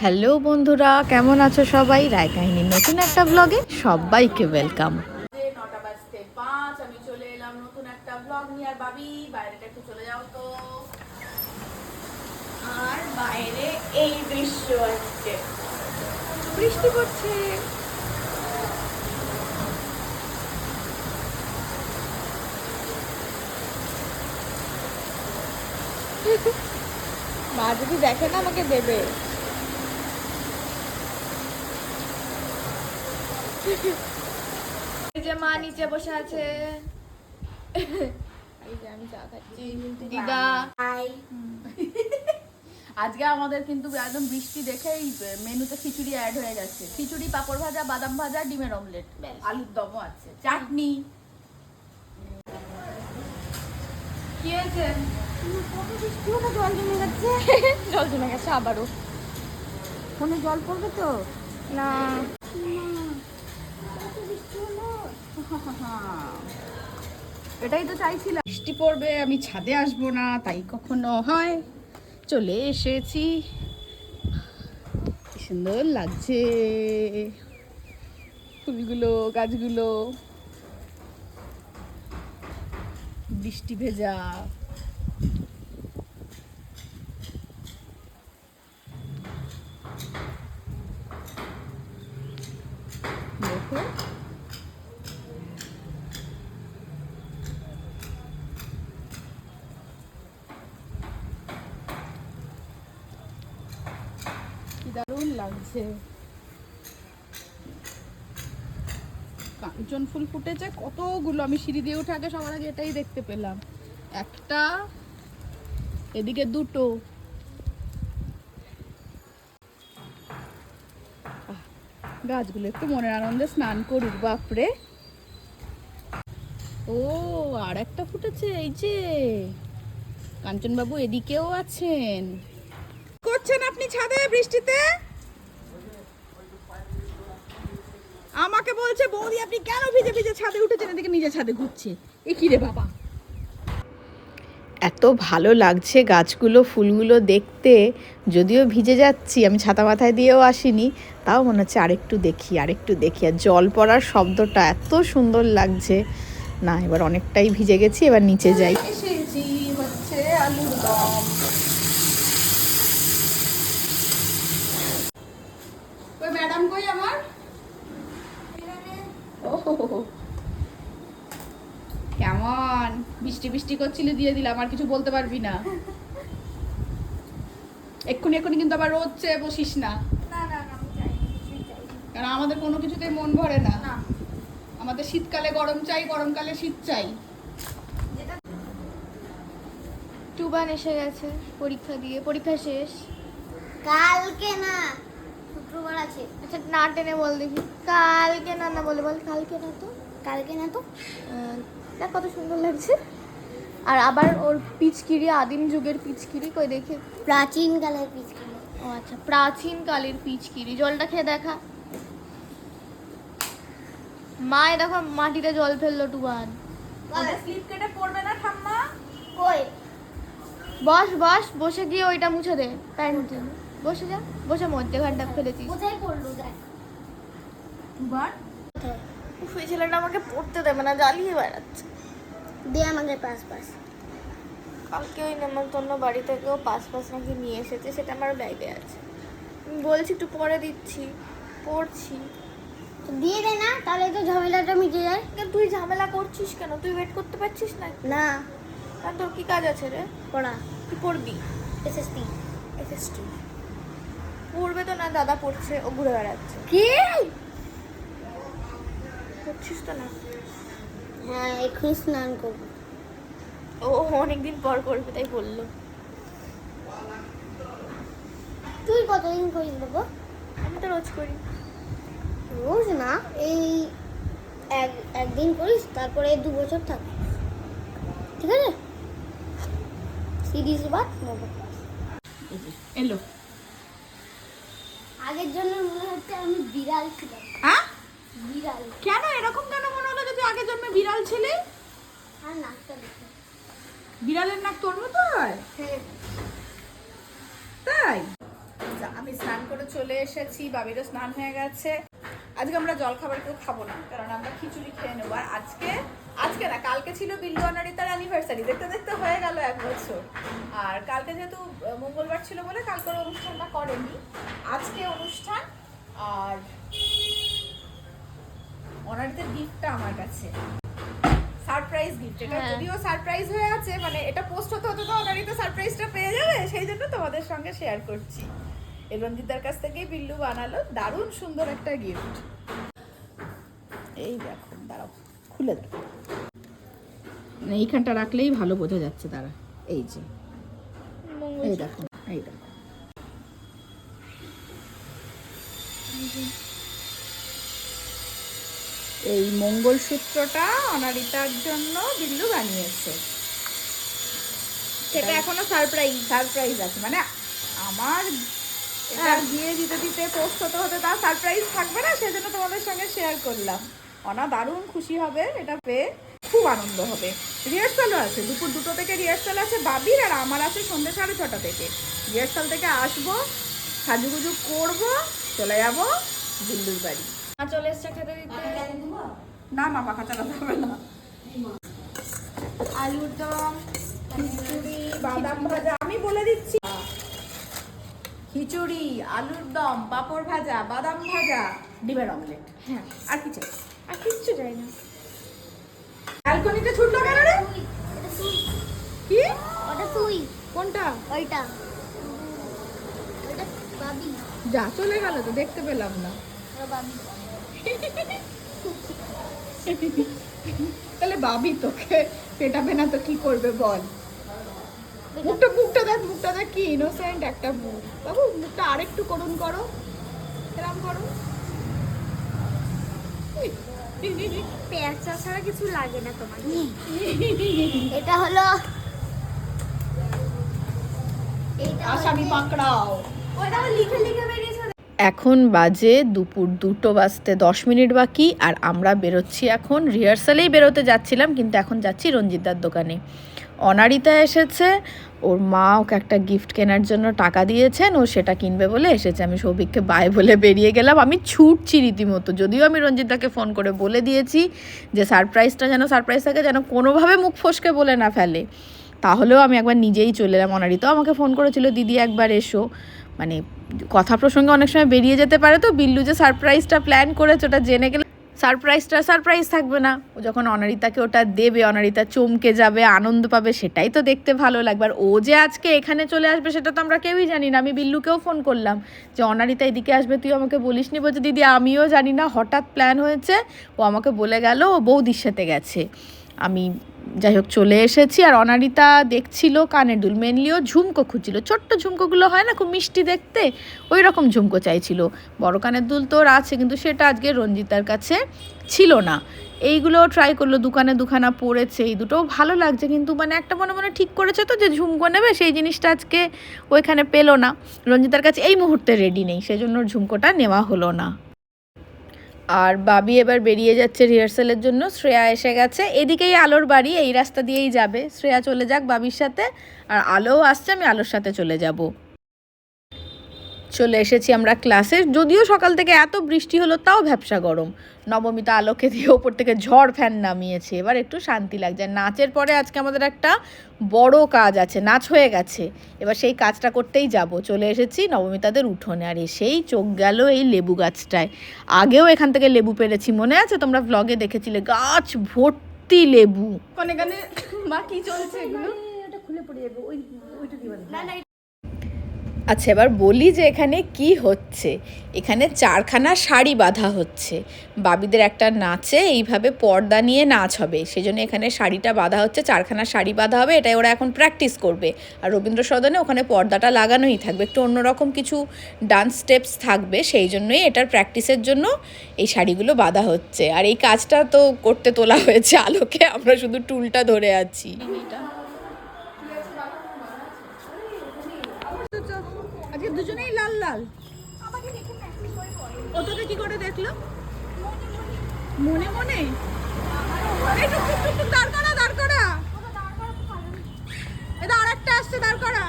Hello বন্ধুরা কেমন আছো সবাই? রায় কাহিনীর নতুন একটা ব্লগে সবাইকে ওয়েলকাম নটা বাজতে পাঁচ আমি চলে এলাম নতুন একটা ব্লগ নিয়ে। আর বাবি বাইরেটা একটু চলে যাও তো। আর বাইরে এই দৃশ্য বৃষ্টি পড়ছে। মা যদি দেখে না আমাকে দেবে। যে মা নিচে বসে আছে। এই যে আমি চা খাচ্ছি। দিদা। আজকে আমাদের কিন্তু একদম বৃষ্টি দেখেই মেনুতে খিচুড়ি অ্যাড হয়ে গেছে। খিচুড়ি পাপড় ভাজা বাদাম ভাজা ডিমের অমলেট আলুর দমও আছে। চাটনি। কি হয়েছে? জল জমে গেছে জল জমে গেছে আবারও। ফোনে জল পড়বে তো? না। এটাই তো চাইছিলাম। বৃষ্টি পড়বে, আমি ছাদে আসব না, তাই কখনো হয়। চলে এসেছি। সুন্দর লাগছে। ফুলগুলো, গাছগুলো। বৃষ্টি ভেজা দেখো কি দারুণ লাগছে। কাঞ্চন ফুল ফুটেছে, কতগুলো? আমি সিঁড়ি দিয়ে উঠে আগে সবার আগে এটাই দেখতে পেলাম। একটা, এদিকে দুটো। গাছগুলো একটু মনের আনন্দে স্নান করুক, বাপরে। ও আর একটা ফুটেছে, এই যে। কাঞ্চনবাবু এদিকেও আছেন। করছেন আপনি ছাদে বৃষ্টিতে? আমাকে বলছে বৌদি আপনি কেন ভিজে ভিজে ছাদে উঠেছেন? এদিকে নিজে ছাদে ঘুরছে। এ কি রে বাবা? এত ভালো লাগছে গাছগুলো ফুলগুলো দেখতে। যদিও ভিজে যাচ্ছি আমি ছাতা মাথায় দিয়েও আসিনি তাও মনে হচ্ছে আরেকটু দেখি আরেকটু দেখি। আর জল পড়ার শব্দটা এত সুন্দর লাগছে। না এবার অনেকটাই ভিজে গেছি এবার নিচে যাই। এসেছি হচ্ছে আলুর দম ওই ম্যাডাম কই আমার ও হো হো হো। কেমন? বৃষ্টি বৃষ্টি করছিলে দিয়ে দিলাম আর কিছু বলতে পারবি না। এক্ষুনি এক্ষুনি কিন্তু আবার রোদ চেয়ে বসিস না। কারণ আমাদের কোনো কিছুতেই মন ভরে না। আমাদের শীতকালে গরম চাই গরমকালে শীত চাই। টুবান এসে গেছে পরীক্ষা দিয়ে পরীক্ষা শেষ। কালকে না শুক্রবার আছে। আচ্ছা না টেনে বল দেখি। কালকে না না বলে বল কালকে না তো? কালকে না তো? দেখ কত সুন্দর লাগছে। আর আবার ওর পিচকিরি আদিম যুগের পিচকিরি কই দেখে প্রাচীন কালের পিচকি ও আচ্ছা প্রাচীন কালের পিচকিরি। জলটা খেয়ে দেখা। মা এ দেখো মাটিতে জল ফেলল টুবান স্লিপ কেটে পড়বে না ঠাম্মা? কই? বস বস বসে গিয়ে ওইটা মুছে দে প্যান্ট। বসে যা বসে মধ্যে ঘাটটা ফেলেছিস। কোথায় পড়ল দেখ। কোথায়? উফ, এই ছেলেটা আমাকে পড়তে দেবে না জ্বালিয়ে বেড়াচ্ছে। দে আমাকে পাস পাস। কালকে ওই নেমন্তন্ন বাড়ি থেকেও পাস পাস নাকি নিয়ে এসেছে সেটা আমার ব্যাগে আছে। বলছি একটু পরে দিচ্ছি পড়ছি। দিয়ে দে না তাহলে তো ঝামেলাটা মিটে যায়। কিন্তু তুই ঝামেলা করছিস কেন? তুই ওয়েট করতে পারছিস না? না। আর তোর কি কাজ আছে রে? পড়া। কি পড়বি? এসএসটি এসএসটি পড়বে তো না দাদা পড়ছে ও ঘুরে বেড়াচ্ছে। কি? পড়ছিস তো না? হ্যাঁ এক্ষুনি স্নান করব। ও অনেকদিন পর করবে তাই বলল। তুই কতদিন করিস দেবো আমি তো রোজ করি। রোজ না এই এক একদিন করিস তারপরে দু বছর থাক ঠিক আছে? সিরিজ বাদ নেব এলো। আগের জন্য মনে হচ্ছে আমি বিড়াল ছিলাম। হ্যাঁ? বিড়াল। কেন? এরকম কেন মনে হলো যে তুই আগের জন্মে বিড়াল ছেলে? আর নাকটা দেখো। বিড়ালের নাক তোর মতো হয়? হ্যাঁ। তাই? আমি স্নান করে চলে এসেছি বাবিরও স্নান হয়ে গেছে। আজকে আমরা জল খাবার কেউ খাব না কারণ আমরা খিচুড়ি খেয়ে নেব। আর আজকে আজকে না কালকে ছিল বিল্লু অনারিতার অ্যানিভার্সারি দেখতে দেখতে হয়ে গেল এক বছর। আর কালকে যেহেতু মঙ্গলবার ছিল বলে কালকের অনুষ্ঠানটা করেনি। আজকে অনুষ্ঠান আর অনারিতের গিফটটা আমার কাছে। সারপ্রাইজ গিফট এটা হ্যাঁ। যদিও সারপ্রাইজ হয়ে আছে মানে এটা পোস্ট হতে হতে তো অনারিত সারপ্রাইজটা পেয়ে যাবে সেই জন্য তোমাদের সঙ্গে শেয়ার করছি। রঞ্জিতার কাছ থেকেই বিল্লু বানালো দারুণ সুন্দর একটা গিফট এই দেখো দাঁড়াও খুলে দাও মানে এইখানটা রাখলেই ভালো বোঝা যাচ্ছে তারা। এই যে। এই দেখো এই দেখো। এই মঙ্গলসূত্রটা অনারিতার জন্য বিল্লু বানিয়েছে। সেটা এখনও সারপ্রাইজ সারপ্রাইজ আছে। মানে আমার এটা দিয়ে দিতে দিতে হতে হতে তার সারপ্রাইজ থাকবে না সেজন্য তোমাদের সঙ্গে শেয়ার করলাম। অনা দারুণ খুশি হবে এটা পেয়ে খুব আনন্দ হবে। রিহার্সালও আছে দুপুর দুটো থেকে রিহার্সাল আছে বাবির আর আমার আছে সন্ধ্যে সাড়ে ছটা থেকে। রিহার্সাল থেকে আসব সাজুগুজু করব চলে যাব দিল্লুর বাড়ি। মা চলে এসছে খেতে দিতে। না মা পাখা চালাতে হবে না। আলুর দম খিচুড়ি বাদাম ভাজা আমি বলে দিচ্ছি। খিচুড়ি আলুর দম পাঁপড় ভাজা বাদাম ভাজা ডিমের অমলেট হ্যাঁ আর কি চাই আর কিচ্ছু চাই না। ব্যালকনিতে ছুটলো কেন রে? তুই। কি? ওটা তুই। কোনটা? ওইটা। বাবি। যা চলে গেল তো দেখতে পেলাম না। বাবি। তাহলে ভাবি তোকে পেটাবে না তো কি করবে বল? মুখটা মুখটা দেখ মুখটা দেখ কি ইনোসেন্ট একটা মুখ। বাবু মুখটা আরেকটু করুন করো। এরম করো। পেঁয়াজ ছাড়া কিছু লাগে না তোমার। এটা হলো এইটা আসামি পাকড়াও। ওটা লিখে লিখে বেরিয়েছে। এখন বাজে দুপুর দুটো বাজতে দশ মিনিট বাকি আর আমরা বেরোচ্ছি এখন। রিহার্সালেই বেরোতে যাচ্ছিলাম কিন্তু এখন যাচ্ছি রঞ্জিতদার দোকানে। অনারিতা এসেছে, ওর মা ওকে একটা গিফট কেনার জন্য টাকা দিয়েছেন, ও সেটা কিনবে বলে এসেছে। আমি সৌভিককে বাই বলে বেরিয়ে গেলাম। আমি ছুটছি রীতিমতো, যদিও আমি রঞ্জিতদাকে ফোন করে বলে দিয়েছি যে সারপ্রাইজটা যেন সারপ্রাইজ থাকে, যেন কোনোভাবে মুখ ফসকে বলে না ফেলে। তাহলেও আমি একবার নিজেই চলে এলাম। অনারিতাও আমাকে ফোন করেছিল, দিদি, একবার এসো। মানে কথা প্রসঙ্গে অনেক সময় বেরিয়ে যেতে পারে তো। বিল্লু যে সারপ্রাইজটা প্ল্যান করেছে, ওটা জেনে গেলে সারপ্রাইজটা সারপ্রাইজ থাকবে না। ও যখন অনারিতাকে ওটা দেবে, অনারিতা চমকে যাবে, আনন্দ পাবে, সেটাই তো দেখতে ভালো লাগবে। আর ও যে আজকে এখানে চলে আসবে, সেটা তো আমরা কেউই জানি না। আমি বিল্লুকেও ফোন করলাম যে, অনারিতা এদিকে আসবে, তুই আমাকে বলিস নি বলছে, দিদি, আমিও জানি না, হঠাৎ প্ল্যান হয়েছে। ও আমাকে বলে গেল, ও বৌদির সাথে গেছে। আমি যাই হোক চলে এসেছি আর অনারিতা দেখছিল কানের দুল মেনলিও ঝুমকো খুঁজছিল। ছোট্ট ঝুমকোগুলো হয় না, খুব মিষ্টি দেখতে, ওই রকম ঝুমকো চাইছিল। বড় কানের দুল তো আছে, কিন্তু সেটা আজকে রঞ্জিতার কাছে ছিল না। এইগুলো ট্রাই করল, দোকানে দুখানা পড়েছে, এই দুটো ভালো লাগছে, কিন্তু মানে একটা মনে মনে ঠিক করেছে তো যে ঝুমকো নেবে, সেই জিনিসটা আজকে ওইখানে পেল না। রঞ্জিতার কাছে এই মুহূর্তে রেডি নেই, সেজন্য ওর ঝুমকোটা নেওয়া হলো না। আর বাবি এবার বেরিয়ে যাচ্ছে রিহার্সালের জন্য। শ্রেয়া এসে গেছে। এদিকেই আলোর বাড়ি, এই রাস্তা দিয়েই যাবে। শ্রেয়া চলে যাক বাবির সাথে। আর আলোও আসছে, আমি আলোর সাথে চলে যাব। চলে এসেছি আমরা ক্লাসে। যদিও সকাল থেকে এত বৃষ্টি হলো তাও ভ্যাবসা গরম। নবমিতা আলোকে দিয়ে ওপর থেকে ঝড় ফ্যান নামিয়েছে। এবার একটু শান্তি লাগছে। নাচের পরে আজকে আমাদের একটা বড় কাজ আছে নাচ হয়ে গেছে। এবার সেই কাজটা করতেই যাব। চলে এসেছি নবমিতাদের উঠোনে। আর এসেই চোখ গেল এই লেবু গাছটায়। আগেও এখান থেকে লেবু পেরেছি মনে আছে? তোমরা ব্লগে দেখেছিলে গাছ ভর্তি লেবু। কোনে কানে মা কি চলছে এগুলো? আচ্ছা এবার বলি যে এখানে কি হচ্ছে। এখানে চারখানা শাড়ি বাঁধা হচ্ছে। বাবিদের একটা নাচে এইভাবে পর্দা নিয়ে নাচ হবে। সেজন্য এখানে শাড়িটা বাঁধা হচ্ছে, চারখানা শাড়ি বাঁধা হবে, এটাই ওরা এখন প্র্যাকটিস করবে। আর রবীন্দ্র সদনে ওখানে পর্দাটা লাগানোই থাকবে। একটু অন্যরকম কিছু ডান্স স্টেপস থাকবে, সেই জন্যই এটার প্র্যাকটিসের জন্য এই শাড়িগুলো বাঁধা হচ্ছে। আর এই কাজটা তো করতে তোলা হয়েছে আলোকে, আমরা শুধু টুলটা ধরে আছি। আজকে দুজনেই লাল লাল। ও তোকে কি করে দেখল? মনে মনে। দাঁড় করা দাঁড় করা। এটা আরেকটা আসছে দাঁড় করা।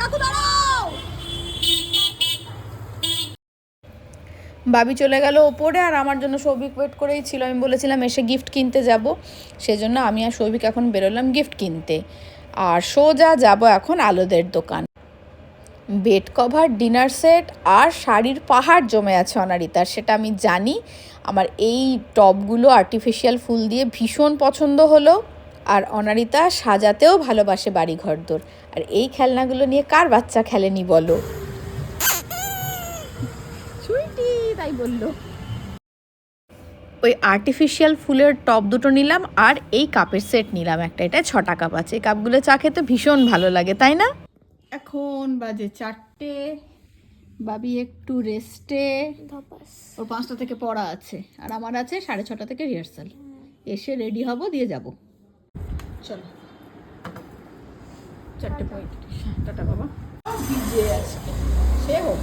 কাকু দাঁড়াও! বাবি চলে গেল ওপরে আর আমার জন্য সৌভিক ওয়েট করেই ছিল। আমি বলেছিলাম এসে গিফট কিনতে যাব। সেজন্য আমি আর সৌভিক এখন বেরোলাম গিফট কিনতে। আর সোজা যাব এখন আলোদের দোকান। বেড কভার, ডিনার সেট আর শাড়ির পাহাড় জমে আছে অনারিতার সেটা আমি জানি। আমার এই টপগুলো আর্টিফিশিয়াল ফুল দিয়ে ভীষণ পছন্দ হলো। আর অনারিতা সাজাতেও ভালোবাসে বাড়ি ঘরদোর আর এই খেলনাগুলো নিয়ে কার বাচ্চা খেলেনি বলো? তাই বলল। ওই আর্টিফিশিয়াল ফুলের টপ দুটো নিলাম আর এই কাপের সেট নিলাম একটা। এটা ছটা কাপ আছে। এই কাপগুলো চা খেতে ভীষণ ভালো লাগে তাই না? এখন বাজে চারটে। বাবি একটু রেস্টে ওর পাঁচটা থেকে পড়া আছে। আর আমার আছে সাড়ে ছটা থেকে রিহার্সাল এসে রেডি হব দিয়ে যাব। চলো। চারটে পঁয়ত্রিশ। টাটা বাবা। ভিজে আজকে সে হোক।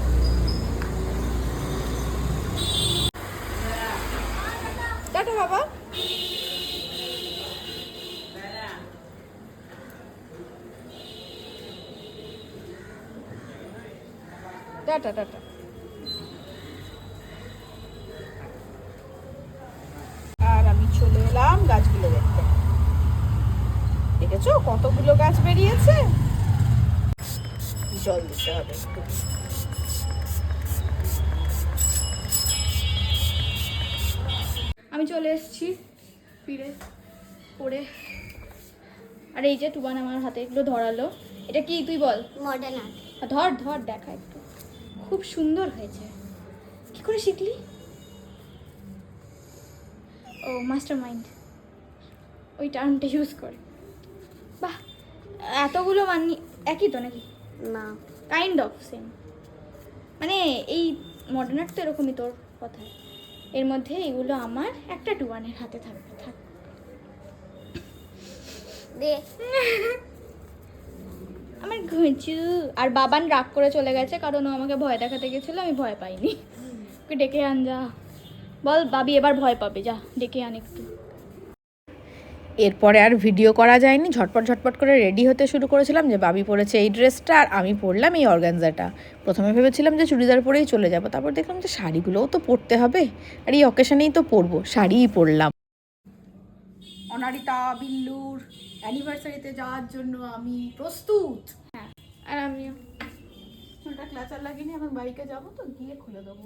Tata tata. আর আমি চলে এলাম গাছগুলো দেখতে। দেখেছ কতগুলো গাছ বেরিয়েছে? জল দিতে হবে একটু। আমি চলে এসেছি। ফিরে পড়ে। আর এই যে টুবান আমার হাতে এগুলো ধরালো। এটা কি তুই বল? Modern art. ধর ধর দেখা একটু। খুব সুন্দর হয়েছে। কি করে শিখলি? ও মাস্টার মাইন্ড ওই টার্মটা ইউজ করে। বাহ এতগুলো মানি একই তো নাকি? না। কাইন্ড অফ সেম মানে এই মডার্ন আর্ট তো এরকমই তোর কথায়। এর মধ্যে এগুলো আমার একটা ডুয়ানের হাতে থাকবে থাক। আমার ঘুঁচু। আর বাবান রাগ করে চলে গেছে কারণ ও আমাকে ভয় দেখাতে গেছিল আমি ভয় পাইনি। ওকে ডেকে আন যা। বল বাবি এবার ভয় পাবে যা ডেকে আন একটু। এরপরে আর ভিডিও করা যায়নি। ঝটপট ঝটপট করে রেডি হতে শুরু করেছিলাম যে বাবি পরেছে এই ড্রেসটা আর আমি পরলাম এই অর্গানজাটা প্রথমে ভেবেছিলাম যে চুড়িদার পরেই চলে যাব তারপর দেখলাম যে শাড়িগুলোও তো পরতে হবে আর এই অকেশনেই তো পরবো শাড়িই পরলাম। অনারিতা বিল্লুর অ্যানিভার্সারিতে যাওয়ার জন্য আমি প্রস্তুত। হ্যাঁ আর আমিও। ওটা ক্লাচার লাগিনি এখন বাইকে যাব তো গিয়ে খুলে দেবো।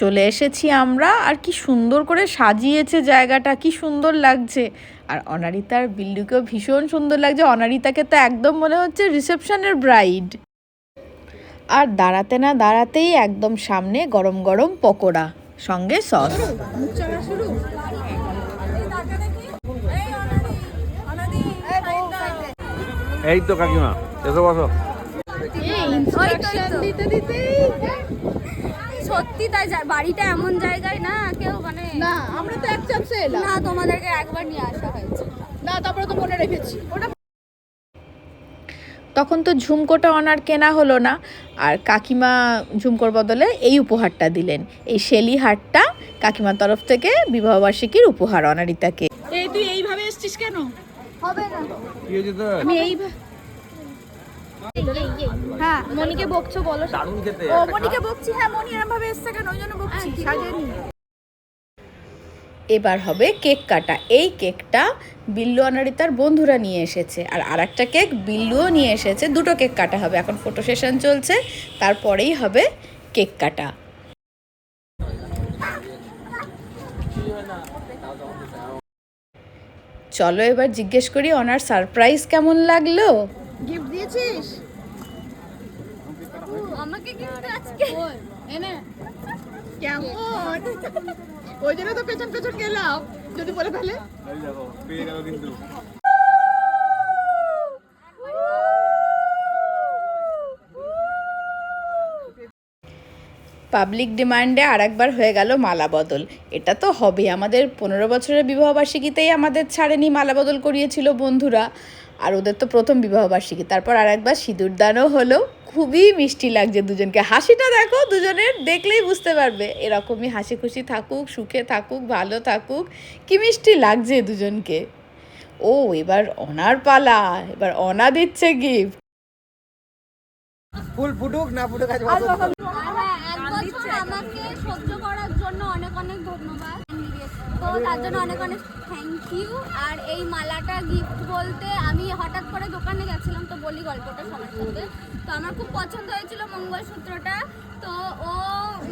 চলে এসেছি আমরা। আর কি সুন্দর করে সাজিয়েছে জায়গাটা কি সুন্দর লাগছে। আর অনারিতার বিল্লুকেও ভীষণ সুন্দর লাগছে। অনারিতাকে তো একদম মনে হচ্ছে রিসেপশনের ব্রাইড। আর দাঁড়াতে না দাঁড়াতেই একদম সামনে গরম গরম পকোড়া সঙ্গে সস। এই তো কাকিমা এসো বসো। দিতে দিতে সত্যি তাই বাড়িটা এমন জায়গায় না কেউ মানে না আমরা তো এক চান্সে এলাম। না তোমাদেরকে একবার নিয়ে আসা হয়েছে। না তারপরে তো মনে রেখেছি। ওটা তখন তো ঝুমকোটা অনার কেনা হলো না আর কাকিমা ঝুমকোর বদলে এই উপহারটা দিলেন। এই শেলি হারটা কাকিমার তরফ থেকে বিবাহবার্ষিকীর উপহার অনারিতাকে। এই তুই এইভাবে এসছিস কেন? আমি এই হ্যাঁ মনিকে বকছো বলো। দারুণ খেতে। ও মনিকে বকছি হ্যাঁ মনি এরম ভাবে এসছে কেন? ওই জন্য বকছি। সাজিয়ে নি এবার হবে কেক কাটা। এই কেকটা বিল্লু অনারিতার বন্ধুরা নিয়ে এসেছে। আর আরেকটা কেক বিল্লুও নিয়ে এসেছে। দুটো কেক কাটা হবে। এখন ফটো সেশন চলছে। তারপরেই হবে কেক কাটা। চলো এবার জিজ্ঞেস করি ওনার সারপ্রাইজ কেমন লাগল? গিফট দিয়েছিস? আমাকে গিফট আজকে। এনে। কেমন? ওই জন্য তো পেছন পেছন গেলাম। যদি বলে ফেলে পেয়ে গেল কিন্তু। পাবলিক ডিমান্ডে আরেকবার হয়ে গেল মালা বদল। এটা তো হবে আমাদের পনেরো বছরের বিবাহবার্ষিকীতেই আমাদের ছাড়েনি মালা বদল করিয়েছিল বন্ধুরা। আর ওদের তো প্রথম বিবাহবার্ষিকী। তারপর আরেকবার সিঁদুর দানও হলো। খুবই মিষ্টি লাগছে দুজনকে। হাসিটা দেখো দুজনের দেখলেই বুঝতে পারবে। এরকমই হাসি খুশি থাকুক সুখে থাকুক ভালো থাকুক। কি মিষ্টি লাগছে দুজনকে। ও এবার অনার পালা। এবার অনা দিচ্ছে গিফট ফুল ফুটুক না ফুটুক আজ আর হ্যাঁ এক বছর আমাকে সহ্য করার জন্য অনেক অনেক ধন্যবাদ তো তার জন্য অনেক অনেক থ্যাংক ইউ আর এই মালাটা গিফট বলতে আমি হঠাৎ করে দোকানে গেছিলাম তো বলি গল্পটা সবার সাথে। তো আমার খুব পছন্দ হয়েছিল মঙ্গলসূত্রটা। তো ও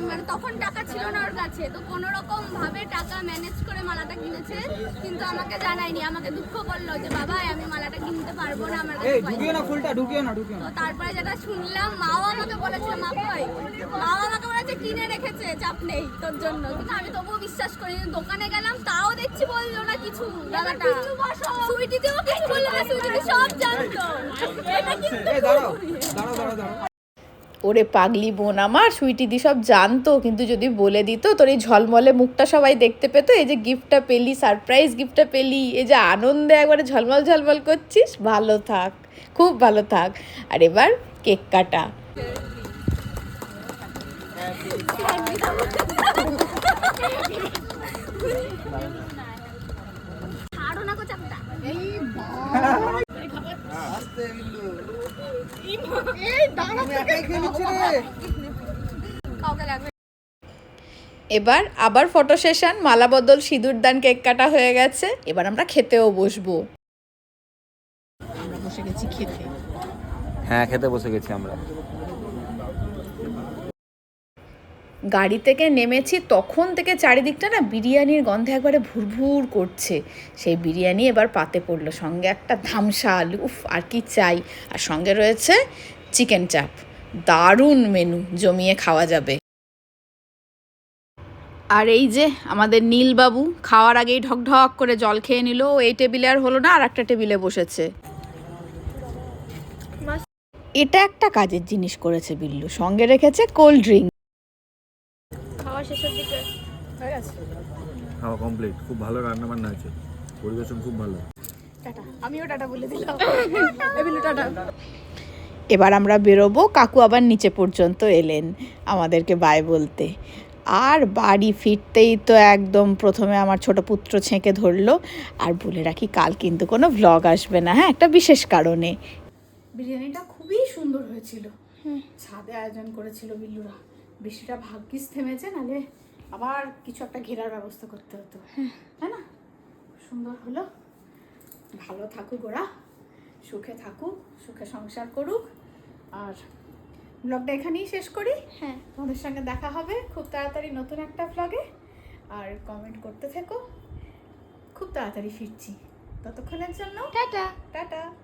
মানে তখন টাকা ছিল না ওর কাছে। তো কোনো রকম ভাবে টাকা ম্যানেজ করে মালাটা কিনেছে কিন্তু আমাকে জানায়নি। আমাকে দুঃখ করল যে বাবা আমি মালাটা কিনতে পারব না আমার কাছে পয়সা নেই। ফুলটা ঢুকিও না ঢুকিও তো তারপরে যেটা শুনলাম মাও আমাকে বলেছিল মা কই মাও আমাকে কিনে রেখেছে চাপ নেই তোর জন্য। কিন্তু আমি তবুও বিশ্বাস করি দোকানে গেলাম তাও দেখছি বলল না কিছু দাদাটা। সুইটিতেও কিছু বলল না সুইটিতে সব জানতো। এটা কিন্তু দাঁড়াও দাঁড়াও দাঁড়াও দাঁড়াও ওরে পাগলি বোন আমার সুইটিদি সব জানতো কিন্তু যদি বলে দিত তোর এই ঝলমলে মুখটা সবাই দেখতে পেতো এই যে গিফটটা পেলি সারপ্রাইজ গিফটটা পেলি এই যে আনন্দে একবারে ঝলমল ঝলমল করছিস ভালো থাক খুব ভালো থাক। আর এবার কেক কাটা ছাড়ো না গো চাপটা কাউকে লাগবে এবার আবার ফটো সেশন মালা বদল সিঁদুর দান কেক কাটা হয়ে গেছে। এবার আমরা খেতেও বসবো। আমরা বসে গেছি খেতে। হ্যাঁ খেতে বসে গেছি আমরা। গাড়ি থেকে নেমেছি তখন থেকে চারিদিকটা না বিরিয়ানির গন্ধে একবারে ভুরভুর করছে। সেই বিরিয়ানি এবার পাতে পড়ল সঙ্গে একটা ধামসা আলু উফ আর কি চাই। আর সঙ্গে রয়েছে চিকেন চাপ। দারুণ মেনু জমিয়ে খাওয়া যাবে। আর এই যে আমাদের নীলবাবু খাওয়ার আগেই ঢক ঢক করে জল খেয়ে নিল এই টেবিলে আর হলো না আর একটা টেবিলে বসেছে। এটা একটা কাজের জিনিস করেছে বিল্লু সঙ্গে রেখেছে কোল্ড ড্রিঙ্ক। খাওয়া শেষের দিকে। খাওয়া কমপ্লিট খুব ভালো রান্না বান্না হয়েছে। পরিবেশন খুব ভালো। আমিও টাটা বলে দিলাম। টাটা। এবার আমরা বেরোবো কাকু আবার নিচে পর্যন্ত এলেন আমাদেরকে বাই বলতে। আর বাড়ি ফিরতেই তো একদম প্রথমে আমার ছোট পুত্র ছেঁকে ধরলো। আর বলে রাখি কাল কিন্তু কোনো ভ্লগ আসবে না হ্যাঁ? একটা বিশেষ কারণে। বিরিয়ানিটা খুবই সুন্দর হয়েছিল। ছাদে আয়োজন করেছিল বিল্লুরা। বৃষ্টিটা ভাগ্যিস থেমেছে নালে আবার কিছু একটা ঘেরার ব্যবস্থা করতে হতো। তাই না? সুন্দর হলো। ভালো থাকুক ওরা সুখে থাকুক সুখে সংসার করুক। আর ব্লগটা এখানেই শেষ করি। হ্যাঁ। তোমাদের সঙ্গে দেখা হবে খুব তাড়াতাড়ি নতুন একটা ব্লগে আর কমেন্ট করতে থেকো। খুব তাড়াতাড়ি ফিরছি। ততক্ষণের জন্য টাটা। টাটা।